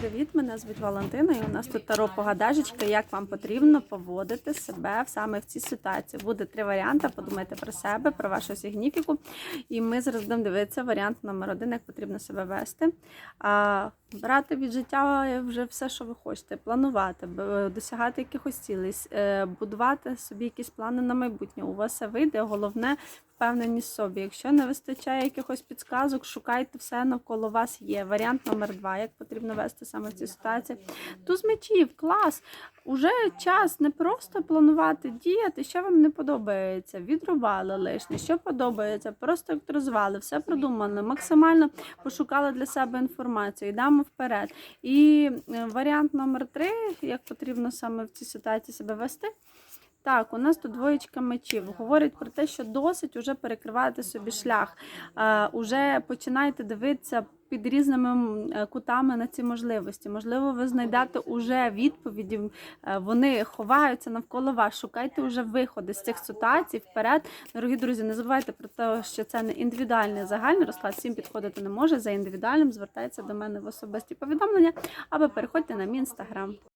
привіт! Мене звуть Валентина, і у нас тут таро погадажечка, як вам потрібно поводити себе саме в цій ситуації. Буде три варіанти. Подумайте про себе, про вашу сигніфіку. І ми зараз будемо дивитися варіант номер один, як потрібно себе вести. Брати від життя вже все, що ви хочете, планувати, досягати якихось цілей, е, будувати собі якісь плани на майбутнє. У вас все вийде. Головне впевненість в собі. Якщо не вистачає якихось підсказок, шукайте все навколо вас є. Варіант номер два, як потрібно вести саме в цій ситуації. Туз мечів, клас. Уже час не просто планувати, діяти, що вам не подобається. Відрубали лишнє, що подобається, просто акторизували, все продумали, максимально пошукали для себе інформацію, йдемо вперед. І е, варіант номер три, як потрібно саме в цій ситуації себе вести. Так, у нас тут двоєчка мечів. Говорить про те, що досить уже перекривати собі шлях. Уже починайте дивитися під різними е, кутами на ці можливості. Можливо, ви знайдете уже відповіді, е, вони ховаються навколо вас. Шукайте уже виходи з цих ситуацій вперед. Дорогі друзі, не забувайте про те, що це не індивідуальний загальний розклад. Всім підходити не може. За індивідуальним звертається до мене в особисті повідомлення або переходьте на мій інстаграм.